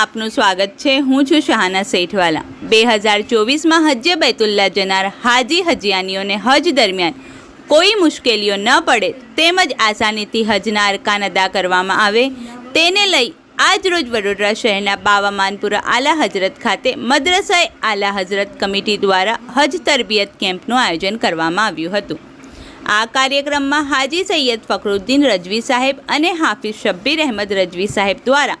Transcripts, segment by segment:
આપનું સ્વાગત છે. હું છું શાહાના સેઠવાલા બે હજાર ચોવીસમાં હજ્જે બેતુલ્લા જનાર હાજી હજિયાનીઓને હજ દરમિયાન કોઈ મુશ્કેલીઓ ન પડે તેમજ આસાનીથી હજના અરકાન અદા કરવામાં આવે. તેને લઈ આજ રોજ વડોદરા શહેરના બાવા માનપુરા આલા હજરત ખાતે મદ્રસાએ આલા હજરત કમિટી દ્વારા હજ તરબિયત કેમ્પનું આયોજન કરવામાં આવ્યું હતું. આ કાર્યક્રમમાં હાજી સૈયદ ફખરુદ્દીન રજવી સાહેબ અને હાફિઝ શબ્બીર અહેમદ રજવી સાહેબ દ્વારા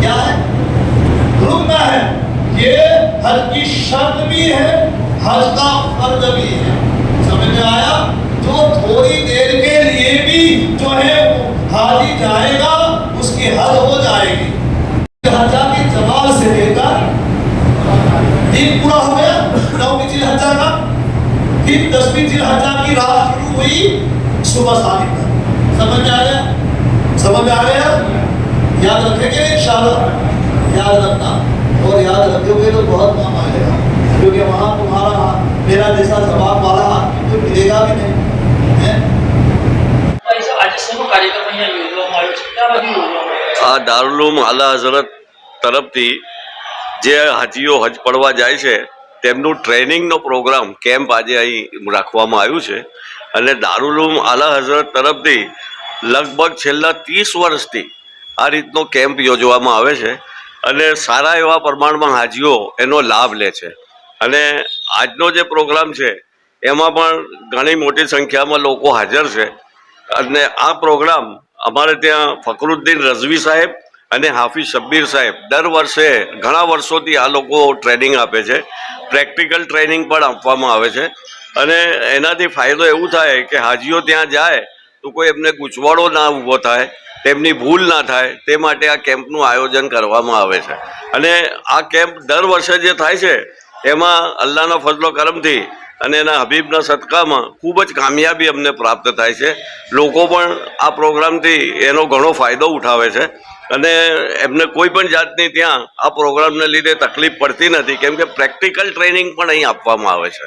क्या है? रुकना है। ये हज की शर्त भी है हज का फ़र्ज़ भी है। समझ में आया? जो थोड़ी देर के लिए भी जो है हाजी जाएगा, उसकी हज हो जाएगी। हजा की जमाल से लेकर दिन पूरा हो गया। नौवीं जिल हजा का, फिर दसवीं जिल हजा की रात शुरू हुई सुबह सादिक तक समझ में आ गया? समझ में आ गया? याद रखेंगे इंशाल्लाह याद रखना और याद रखोगे तो बहुत काम आएगा क्योंकि वहाँ तुम्हारा मेरा जैसा जवाब वाला आदमी तो मिलेगा भी नहीं है ભાઈ સાહેબ, આજે શેનો કાર્યક્રમ અહીંયા યોજવામાં આવ્યો છે ક્યાં બાજુ યોજવામાં આવ્યો આ દારૂલુમ આલા હઝરત તરફથી જે હાજીઓ હજ પડવા જાય છે તેમનું ટ્રેનિંગનો પ્રોગ્રામ કેમ્પ આજે અહીં રાખવામાં આવ્યું છે અને દારૂલુમ આલા હઝરત તરફથી લગભગ છેલ્લા ત્રીસ વર્ષથી આ રીતનો કેમ્પ યોજવામાં આવે છે અને સારા એવા પ્રમાણમાં હાજીઓ એનો લાભ લે છે. અને આજનો જે પ્રોગ્રામ છે, એમાં પણ ઘણી મોટી સંખ્યામાં લોકો હાજર છે. અને આ પ્રોગ્રામ અમારે ત્યાં ફકરુદ્દીન રઝવી સાહેબ અને હાફિઝ શબ્બીર સાહેબ દર વર્ષે ઘણા વર્ષોથી આ લોકો ટ્રેનિંગ આપે છે. પ્રેક્ટિકલ ટ્રેનિંગ પણ આપવામાં આવે છે. અને એનાથી ફાયદો એવું થાય કે હાજીઓ ત્યાં જાય તો કોઈ એમને ગૂંચવાડો ના ઊભો થાય. તેમની ભૂલ ના થાય, તે માટે આ કેમ્પનું આયોજન કરવામાં આવે છે. અને આ કેમ્પ દર વર્ષે જે થાય છે, એમાં અલ્લાહના ફજલો કરમથી અને એના હબીબના સદકામાં ખૂબ જ કામયાબી અમને પ્રાપ્ત થાય છે. લોકો પણ આ પ્રોગ્રામથી એનો ઘણો ફાયદો ઉઠાવે છે. અને એમને કોઈ પણ જાતની ત્યાં આ પ્રોગ્રામને લીધે તકલીફ પડતી નથી, કેમ કે પ્રેક્ટિકલ ટ્રેનિંગ પણ અહીં આપવામાં આવે છે.